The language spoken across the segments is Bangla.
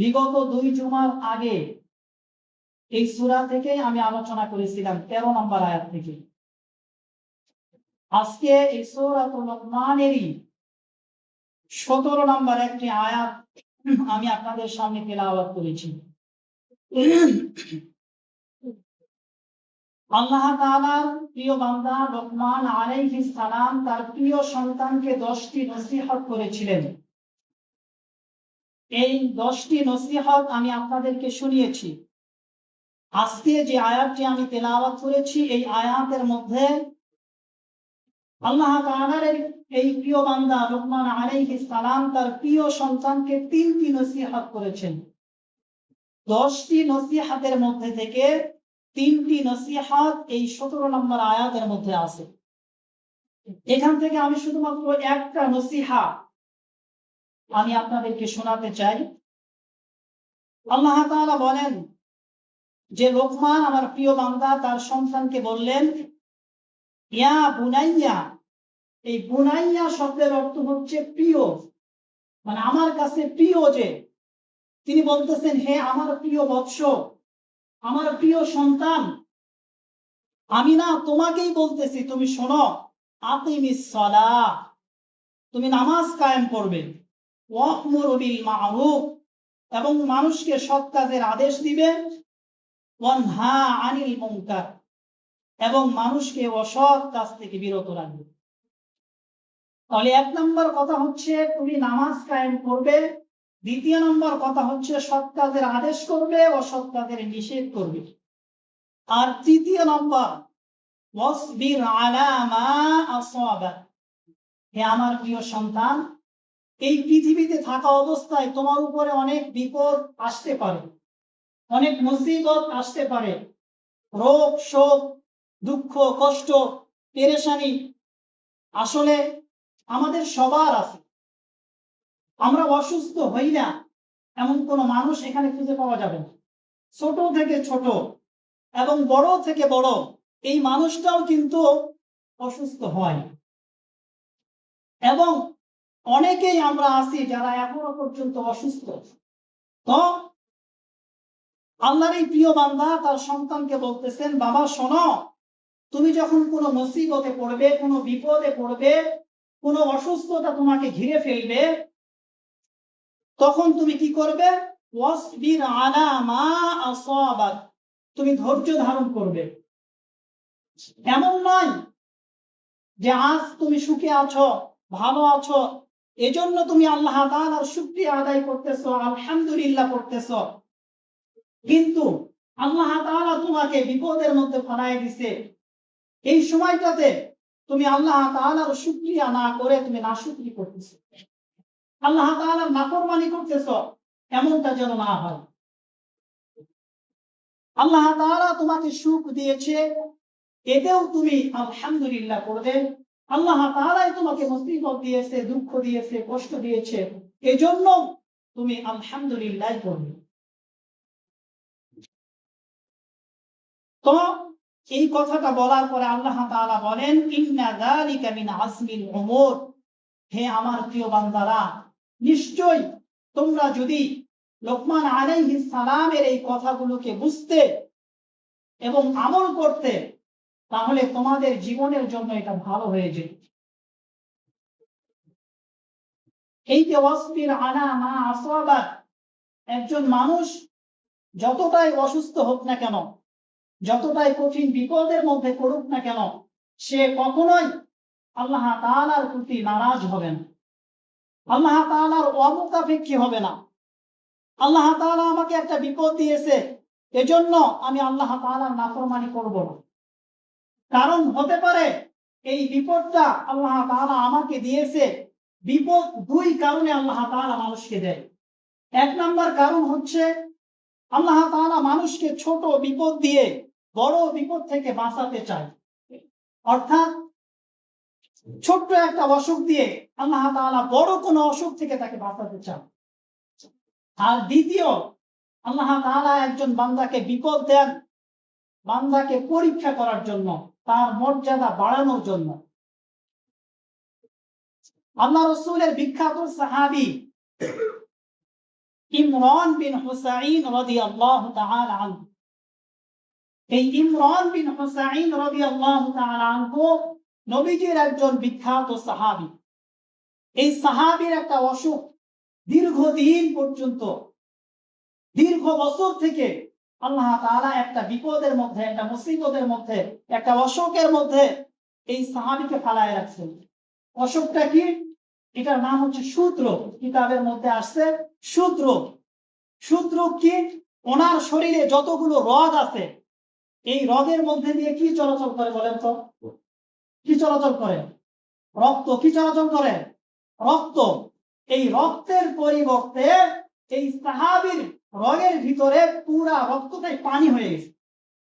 বিগত দুই জুমার আগে এই সূরা থেকে আমি আলোচনা করেছিলাম তেরো নম্বর আয়াত থেকে। আজকে এই সূরাতুল লোকমানেরই সতেরো নম্বর একটি আয়াত আমি আপনাদের সামনে তেলাওয়াত করেছি। আল্লাহ তাআলার প্রিয় বান্দা লোকমান আলাইহিস সালাম তার প্রিয় সন্তানকে দশটি নসিহত করেছিলেন। এই দশটি নসিহত আমি আপনাদেরকে শুনিয়েছি। আজকে যে আয়াতটি আমি তেলাওয়াত করেছি, এই আয়াতের মধ্যে আল্লাহ তাআলার এই- প্রিয় বান্দা লোকমান আলাইহিস সালাম তার প্রিয় সন্তানকে তিনটি নসিহত করেছেন। দশটি নসিহাতের মধ্যে থেকে তিনটি নসিহাত এই সতেরো নম্বর আয়াতের মধ্যে আছে। এখান থেকে আমি শুধুমাত্র একটা নসিহা আমি আপনাদেরকে শোনাতে চাই। আল্লাহ বলেন, যে লোকমান আমার প্রিয় বান্দা, তার সন্তানকে বললেন, ইয়া বুনাইয়া এই বুনাইয়া শব্দের অর্থ হচ্ছে প্রিয়। মানে আমার কাছে প্রিয় যে, তিনি বলতেছেন, হে আমার প্রিয় বৎস, আমার প্রিয় সন্তান, আমি না তোমাকেই বলতেছি, তুমি শোনো আতিমিস তুমি নামাজ কায়েম করবে। এবং মানুষকে সৎ কাজের আদেশ দিবে। আনিল মুনকার, এবং মানুষকে অসৎ কাজ থেকে বিরত রাখবে। তাহলে এক নম্বর কথা হচ্ছে, তুমি নামাজ কায়েম করবে। দ্বিতীয় নম্বর কথা হচ্ছে, সৎ কাজের আদেশ করবে, অসৎ কাজের নিষেধ করবে। আর তৃতীয় নম্বর, ওয়াসবির হে আমার প্রিয় সন্তান এই পৃথিবীতে থাকা অবস্থায় তোমার উপরে অনেক বিপদ আসতে পারে। অনেক মুসিবত আসতে পারে। রোগ, শোক, দুঃখ, কষ্ট, পেরেশানি আসলে আমাদের সবার আছে। আমরা অসুস্থ হই না, এমন কোনো মানুষ এখানে খুঁজে পাওয়া যাবে না। ছোট থেকে ছোট এবং বড় থেকে বড় এই মানুষটাও কিন্তু অসুস্থ হয়। এবং অনেকেই আমরা আছি যারা এখনও পর্যন্ত অসুস্থ। তো আল্লাহর এই প্রিয় বান্দা তার সন্তানকে বলতেছেন, বাবা, শোনো, তুমি যখন কোনো মুসিবতে পড়বে, কোনো বিপদে পড়বে, কোনো অসুস্থতা তোমাকে ঘিরে ফেলবে, তখন তুমি কি করবে? তুমি ধৈর্য ধারণ করবে। এমন নয় যে আজ তুমি সুখে আছো, ভালো আছো এজন্য তুমি আল্লাহ তাআলার শুকরিয়া আদায় করতেছো, আলহামদুলিল্লাহ করতেছো। কিন্তু আল্লাহ তাআলা তোমাকে বিপদের মধ্যে ফেলাই দিছে। এই সময়টাতে তুমি আল্লাহ তাআলার শুকরিয়া না করে তুমি নাশুকরি করতেছো। আল্লাহ তাআলার নাফরমানি করতেছো, এমনটা যেন না হয়। আল্লাহ তাআলা তোমাকে সুখ দিয়েছে, এতেও তুমি আলহামদুলিল্লাহ করবে। আল্লাহ তাআলাই তোমাকে মুসিবত দিয়েছে, দুঃখ দিয়েছে, কষ্ট দিয়েছে। এজন্য তুমি আলহামদুলিল্লাহ করবে। তো এই কথাটা বলার পরে আল্লাহ তাআলা বলেন, ইন্না যালিকা মিন আজমিল উমুর। হে আমার প্রিয় বান্দারা নিশ্চয় তোমরা যদি লোকমান আলাইহিস সালামের এই কথাগুলোকে বুঝতে এবং আমল করতে তাহলে তোমাদের জীবনের জন্য এটা ভালো হয়ে যেত। এই যে ওয়াসবির আলা মা আসাবাক একজন মানুষ যতটাই অসুস্থ হোক না কেন, যতটাই কঠিন বিপদের মধ্যে পড়ুক না কেন, সে কখনোই আল্লাহ তালার প্রতি নারাজ হবে না। আল্লাহ তাআলার অমুখাপেক্ষী হবে না। আল্লাহ তাআলা আমাকে একটা বিপদ দিয়েছে, এজন্য আমি আল্লাহ তাআলার নাফরমানি করব না। কারণ হতে পারে এই বিপদটা আল্লাহ তাআলা আমাকে দিয়েছে। বিপদ দুই কারণে আল্লাহ তাআলা মানুষকে দেয়। এক নাম্বার কারণ হচ্ছে আল্লাহ তাআলা মানুষকে ছোট বিপদ দিয়ে বড় বিপদ থেকে বাঁচাতে চায়। অর্থাৎ ছোট্ট একটা অসুখ দিয়ে আল্লাহ তাআলা বড় কোনো অসুখ থেকে তাকে বাঁচাতে চান আর দ্বিতীয়, আল্লাহ তাআলা একজন বান্দাকে বিপদ দেন, বান্দাকে পরীক্ষা করার জন্য। তার মর্যাদা বাড়ানোর জন্য। আল্লাহ রসুলের বিখ্যাত সাহাবি ইমরান বিন হুসাইন রাদিয়াল্লাহু তাআলা আনহু। এই ইমরান বিন হুসাইন রাদিয়াল্লাহু তাআলা আনহু নবীজির একজন বিখ্যাত সাহাবী। এই সাহাবীর একটা অসুখ দীর্ঘদিন পর্যন্ত, দীর্ঘ বছর থেকে আল্লাহ তাআলা একটা বিপদের মধ্যে, একটা মুসিবতের মধ্যে, একটা অসুখের মধ্যে এই সাহাবীকে ফালায় রাখছে অশোকটা কি? এটার নাম হচ্ছে সূত্র কিতাবের মধ্যে আসছে সূত্র সূত্র কি? ওনার শরীরে যতগুলো রগ আছে, এই রগের মধ্যে দিয়ে কি চলাচল করে বলেন তো? কি চলাচল করে? রক্ত কি চলাচল করে? রক্ত। এই রক্তের পরিবর্তে এই সাহাবির রগের ভিতরে পুরা রক্তটাই পানি হয়ে গেছে।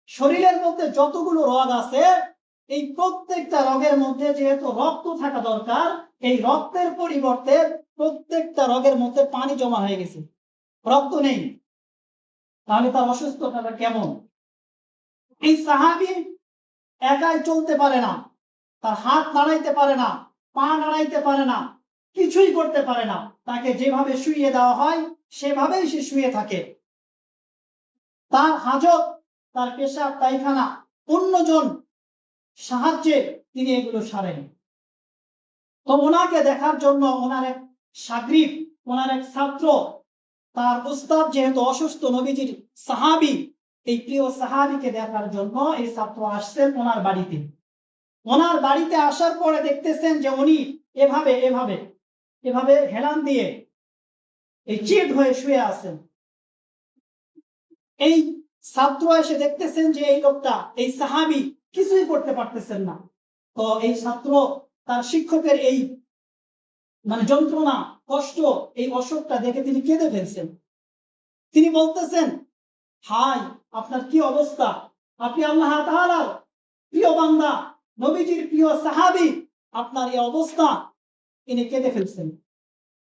শরীরের মধ্যে যতগুলো রগ আছে, এই প্রত্যেকটা রগের মধ্যে যেহেতু রক্ত থাকা দরকার, এই রক্তের পরিবর্তে প্রত্যেকটা রগের মধ্যে পানি জমা হয়ে গেছে। রক্ত নেই। তাহলে তার অসুস্থতাটা কেমন? এই সাহাবি একাই চলতে পারে না। তার হাত নাড়াইতে পারে না, পা নাড়াইতে পারে না। কিছুই করতে পারে না। তাকে যেভাবে শুইয়ে দেওয়া হয়, সেভাবেই সে শুয়ে থাকে। তার হাজত, তার পেশাব পায়খানা, অন্যজন সাহায্যে তিনি এগুলো সারেন। তো ওনাকে দেখার জন্য ওনার এক সাগরিক ওনার এক ছাত্র, তার উস্তাদ যেহেতু অসুস্থ, নবীজির সাহাবি, এই প্রিয় সাহাবিকে দেখার জন্য এই ছাত্র আসছেন ওনার বাড়িতে। ওনার বাড়িতে আসার পরে দেখতেছেন যে উনি এভাবে এভাবে এভাবে হেলান দিয়ে এই চিট হয়ে শুয়ে আছেন। এই ছাত্র এসে দেখতেছেন যে এই লোকটা, এই সাহাবি কিছুই করতে পারতেছেন না। তো এই ছাত্র, তার শিক্ষকের এই মানে যন্ত্রণা, কষ্ট, এই অসুখটা দেখে তিনি কেঁদে ফেলছেন। তিনি বলতেছেন, হাই, আপনার কি অবস্থা? আপনি আল্লাহ প্রিয় বান্দা, নবীজির প্রিয় সাহাবি, আপনার এই অবস্থা তিনি কেঁদে ফেলছেন।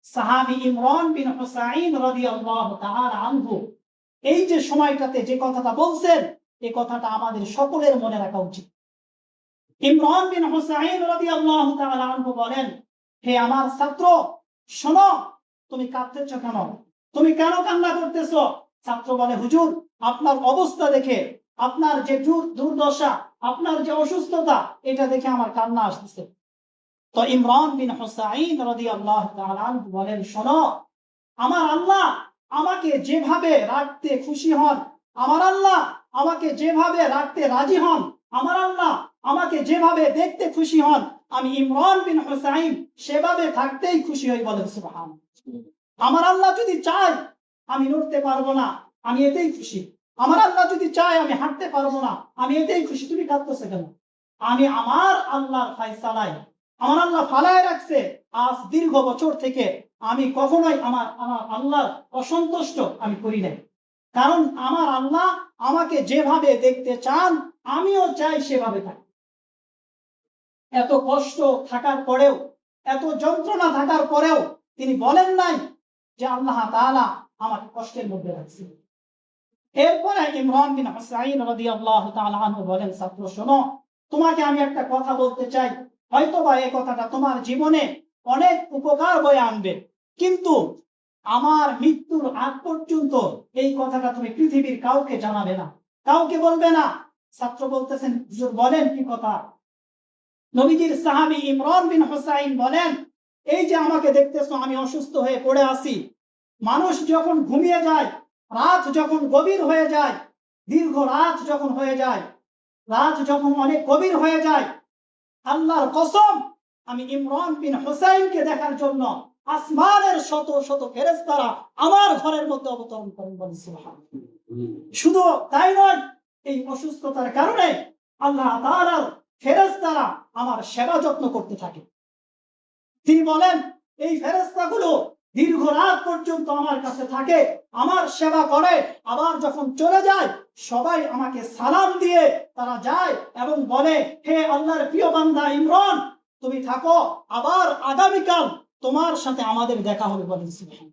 সাহাবি ইমরান বিন হুসাইন রাদিয়াল্লাহু তাআলা আনহু, এই যে সময়টাতে যে কথাটা বলছেন, এই কথাটা আমাদের সকলের মনে রাখা উচিত। ইমরান বিন হুসাইন রাদিয়াল্লাহু তাআলা আনহু বলেন, হে আমার ছাত্র, শোনো, তুমি কাঁদতেছ কেন? তুমি কেন কান্না করতেছো? ছাত্র বলে, হুজুর, আপনার অবস্থা দেখে, আপনার যে দুর্দশা আপনার যে অসুস্থতা, এটা দেখে আমার কান্না আসতেছে। তো ইমরান বিন হুসাইন তাআলা আনহু বলেন, শোনো, আমার আল্লাহ আমাকে যেভাবে রাখতে খুশি হন, আমার আল্লাহ আমাকে যেভাবে রাখতে রাজি হন, আমার আল্লাহ আমাকে যেভাবে দেখতে খুশি হন, আমি ইমরান বিন হুসাইন সেভাবে থাকতেই খুশি হই বলেন সুবহান আমার আল্লাহ যদি চায় আমি নড়তে পারব না, আমি এতেই খুশি। আমার আল্লাহ যদি চায় আমি হাঁটতে পারব না, আমি এতেই খুশি। তুমি কাঁদতেছে কেন? আমি আমার আল্লাহর ফায়সালায় আমার আল্লাহ ফালায় রাখছে। আজ দীর্ঘ বছর থেকে আমি কখনোই আমার আমার আল্লাহর অসন্তুষ্ট আমি করি নাই। কারণ আমার আল্লাহ আমাকে যেভাবে দেখতে চান, আমিও চাই সেভাবে থাকি। এত কষ্ট থাকার পরেও, এত যন্ত্রণা থাকার পরেও তিনি বলেন নাই যে আল্লাহ তাআলা আমাকে কষ্টের মধ্যে রাখছে এরপরে ইমরান বিন হুসাইন রাদিয়াল্লাহু তাআলা আনহু বলেন, ছাত্র, শোনো, তোমাকে আমি একটা কথা বলতে চাই। হয়তোবা এই কথাটা তোমার জীবনে অনেক উপকার বয়ে আনবে। কিন্তু আমার মৃত্যুর আগ পর্যন্ত এই কথাটা তুমি পৃথিবীর কাউকে জানাবে না। কাউকে বলবে না। ছাত্র বলতেছেন বলেন কি কথা? নবীজির সাহাবী ইমরান বিন হুসাইন বলেন, এই যে আমাকে দেখতেছো, আমি অসুস্থ হয়ে পড়ে আছি। মানুষ যখন ঘুমিয়ে যায়, রাত যখন গভীর হয়ে যায়, দীর্ঘ রাত যখন হয়ে যায়, রাত যখন অনেক গভীর হয়ে যায় আল্লাহর কসম, আমি ইমরান বিন হুসাইনকে দেখার জন্য আসমানের শত শত ফেরেস্তারা আমার ঘরের মধ্যে অবতরণ করেন বলে। শুধু তাই নয়, এই অসুস্থতার কারণে আল্লাহ তাআলার ফেরেস্তারা আমার সেবা যত্ন করতে থাকে তিনি বলেন, এই ফেরেশতাগুলো দীর্ঘ রাত পর্যন্ত আমার কাছে থাকে, আমার সেবা করে, আবার যখন চলে যায়, সবাই আমাকে সালাম দিয়ে তারা যায় এবং বলে, হে আল্লাহর প্রিয় বান্দা ইমরান, তুমি থাকো, আবার আগামীকাল তোমার সাথে আমাদের দেখা হবে বলেন।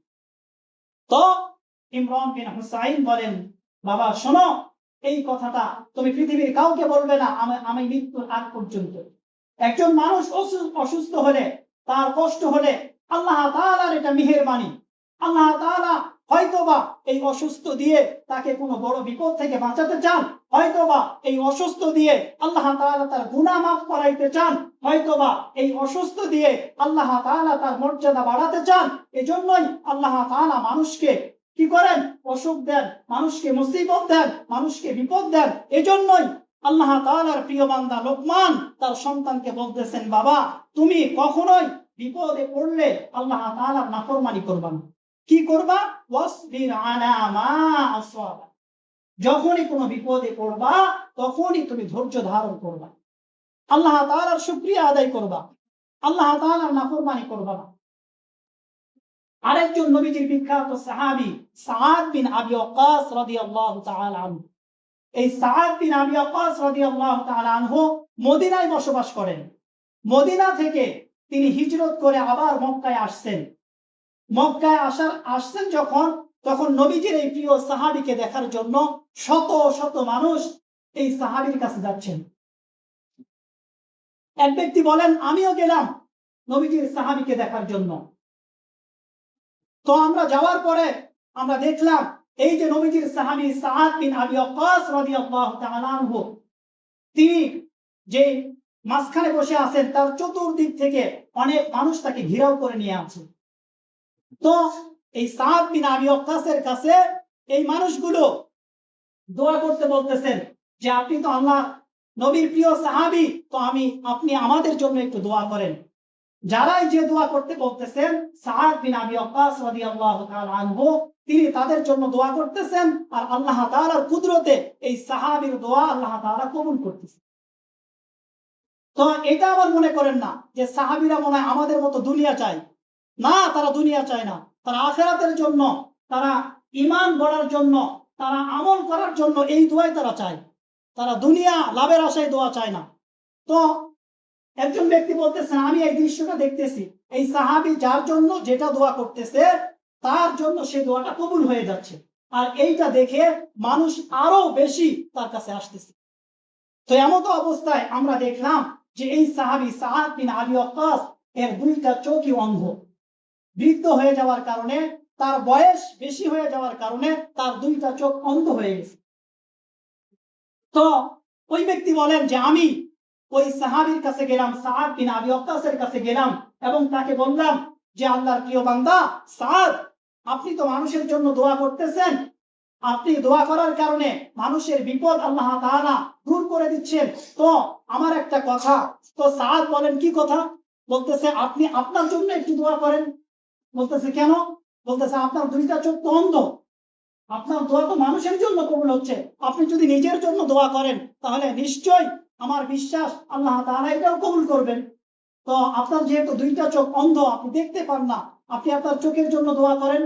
তো ইমরান বিন হুসাইন বলেন, বাবা, শোনো, এই কথাটা তুমি পৃথিবীর কাউকে বলবে না, আমি আমি মৃত্যুর আগ পর্যন্ত একজন মানুষ অসু- অসুস্থ হলে, তার কষ্ট হলে আল্লাহ তাআলার এটা মেহেরবানি। আল্লাহ তাআলা হয়তোবা এই অসুস্থ দিয়ে তাকে কোনো বড় বিপদ থেকে বাঁচাতে চান, হয়তোবা এই অসুস্থ দিয়ে আল্লাহ তাআলা তার গুনাহ মাফ করাইতে চান, হয়তোবা এই অসুস্থ দিয়ে আল্লাহ তাআলা তার মর্যাদা বাড়াতে চান, এজন্যই আল্লাহ তাআলা মানুষকে কি করেন? অসুখ দেন, মানুষকে মুসিবত দেন, মানুষকে বিপদ দেন, এজন্যই আল্লাহ তাআলার প্রিয় বান্দা লোকমান তার সন্তানকে বলতেছেন, বাবা, তুমি কখনোই বিপদে পড়লে আল্লাহ তাআলার নাফরমানি করবা? না কি করবা যখনই কোনো বিপদে পড়বা, তখনই তুমি ধৈর্য ধারণ করবা। আল্লাহ তাআলার শুকরিয়া আদায় করবা। আল্লাহ তাআলার নাফরমানি করবা না। আরেকজন নবীজির বিখ্যাত সাহাবী সাআদ বিন আবি ওয়াক্কাস রাদিয়াল্লাহু তাআলা আনহু। এই সাআদ বিন আবি ওয়াক্কাস রাদিয়াল্লাহু তাআলা আনহু মদিনায় বসবাস করেন। মদিনা থেকে তিনি হিজরত করে আবার মক্কায় আসছেন। মক্কায় আসার, আসছেন যখন, তখন নবীজির এই প্রিয় সাহাবীকে দেখার জন্য শত শত মানুষ এই সাহাবীর কাছে যাচ্ছেন। এক ব্যক্তি বলেন, আমিও গেলাম নবীজির সাহাবীকে দেখার জন্য। তো আমরা যাওয়ার পরে আমরা দেখলাম, এই যে নবীজির সাহাবী সাআদ বিন আবি রাদিয়াল্লাহু তাআলা তিনি যে মাঝখানে বসে আছেন, তার চতুর্দিক থেকে অনেক মানুষ তাকে ঘিরাও করে নিয়ে আছে তো এই সাদ বিন আবি ওয়াক্কাসের কাছে এই মানুষগুলো দোয়া করতে বলতেছেন যে, আপনি তো আল্লাহ নবীর প্রিয় সাহাবী, তো আমি, আপনি আমাদের জন্য একটু দোয়া করেন। যারাই যে দোয়া করতে বলতেছেন, সাদ বিন আবি ওয়াক্কাস রাদিয়াল্লাহু তাআলা আনহু, তিনি তাদের জন্য দোয়া করতেছেন আর আল্লাহ তাআলার কুদরতে এই সাহাবীর দোয়া আল্লাহ তাআলা কবুল করতেছেন। তো এটা আবার মনে করেন না যে সাহাবীরা মনে আমাদের মতো দুনিয়া চায়। না, তারা দুনিয়া চায় না। তারা আখেরাতের জন্য, তারা ইমান গড়ার জন্য, তারা আমল করার জন্য এই দোয়াই তারা চায়। তারা দুনিয়া লাভের আশায় দোয়া চায় না। তো একজন ব্যক্তি বলতেছেন আমি এই দৃশ্যটা দেখতেছি। এই সাহাবি যার জন্য যেটা দোয়া করতেছে, তার জন্য সেই দোয়াটা কবুল হয়ে যাচ্ছে। আর এইটা দেখে মানুষ আরও বেশি তার কাছে আসতেছে। তো এমত অবস্থায় আমরা দেখলাম যে এই সাহাবি সাহাদ বিন আবি ওয়াক্কাস এর দুইটা চোখই অন্ধ। বৃদ্ধ হয়ে যাওয়ার কারণে, তার বয়স বেশি হয়ে যাওয়ার কারণে তার দুইটা চোখ অন্ধ হয়ে গেছে। তো ওই ব্যক্তি বলেন যে, আমি ওই সাহাবির কাছে গেলাম সাহাব বিন আবি ওয়াক্কাসের কাছে গেলাম এবং তাকে বললাম যে, আল্লাহর প্রিয় বান্দা সাদ আপনি তো মানুষের জন্য দোয়া করতেছেন। আপনি দোয়া করার কারণে মানুষের বিপদ আল্লাহ তাআলা দূর করে দিচ্ছেন তো আমার একটা কথা, তো সাদ বলেন কি কথা? বলতেছে, আপনি আপনার জন্য একটু দোয়া করেন। বলতেছে, কেন? বলতেছে, আপনার দুইটা চোখ তো অন্ধ। আপনার দোয়া তো মানুষের জন্য কবুল হচ্ছে। আপনি যদি নিজের জন্য দোয়া করেন, তাহলে নিশ্চয় আমার বিশ্বাস আল্লাহ তাআলা এটাও কবুল করবেন। তো আপনার যেহেতু দুইটা চোখ অন্ধ, আপনি দেখতে পান না। আপনি আপনার চোখের জন্য দোয়া করেন।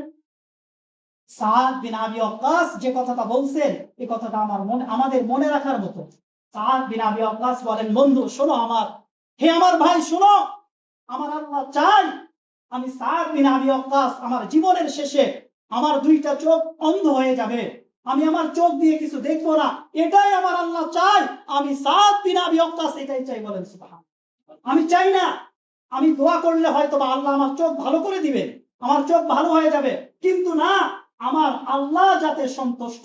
সাদ বিন আবি ওয়াক্কাস যে কথাটা বলছেন এই কথাটা আমার মনে, আমাদের মনে রাখার মতো। সাদ বিন আবি ওয়াক্কাস বলেন, বন্ধু, শোনো আমার। হে আমার ভাই, শোনো। আমার আল্লাহ চাই আমি সাদ বিন আবি ওয়াক্কাস আমার জীবনের শেষে আমার দুইটা চোখ অন্ধ হয়ে যাবে। আমি আমার চোখ দিয়ে কিছু দেখব না। এটাই আমার আল্লাহ চাই। আমি সাত দিন আবি ওয়াক্কাস, এটাই চাই বলেন সুবহান আমি চাই না। আমি দোয়া করলে হয়তো বা আল্লাহ আমার চোখ ভালো করে দিবে আমার চোখ ভালো হয়ে যাবে। কিন্তু না আমার আল্লাহ যাতে সন্তুষ্ট,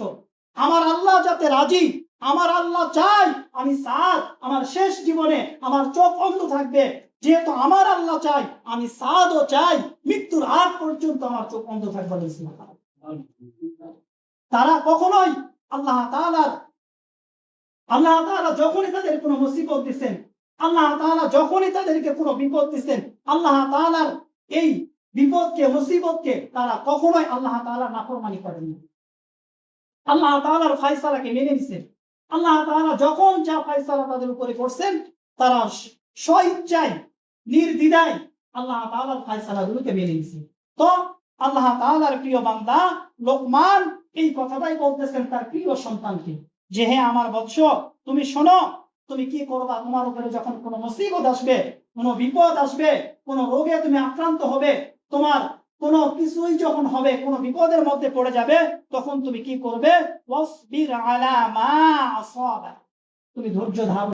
আমার আল্লাহ যাতে রাজি, আমার আল্লাহ চাই, আমি সাদ, আমার শেষ জীবনে আমার চোখ অন্ধ থাকবে, যেহেতু আমার আল্লাহ চাই, আমি সাদও চাই, মৃত্যুর আগ পর্যন্ত আমার চোখ অন্ধ থাকবে তারা কখনোই আল্লাহ তাআলার আল্লাহ তাআলা যখনই তাদের কোনো মুসিবত দিচ্ছেন, আল্লাহ তাআলা যখনই তাদেরকে কোনো বিপদ দিচ্ছেন, আল্লাহ তাআলার এই বিপদকে, মুসিবতকে তারা কখনোই আল্লাহ তাআলার নাফরমানি করেন আল্লাহ তাআলার ফায়সালাকে মেনে নিছেন আল্লাহ তাআলা যখন যা ফায়সালা তাদের উপরে করছেন, তারা স্বইচ্ছায়, নির্দ্বিধায় আল্লাহ তাআলার ফায়সালাগুলোকে মেনে নিছেন তো আল্লাহ তাআলার প্রিয় বান্দা লোকমান এই কথাটাই বলতেছেন তার প্রিয় সন্তানকে যে হ্যাঁ আমার বৎস, তুমি শোনো, তুমি কি করবা? তোমার উপরে যখন কোনো মুসিবত আসবে, কোনো বিপদ আসবে, কোনো রোগে তুমি আক্রান্ত হবে তোমার কোনো কিছুই যখন হবে, কোনো বিপদের মধ্যে পড়ে যাবে, তখন তুমি কি করবে আলা মা। তুমি ধৈর্য ধারণ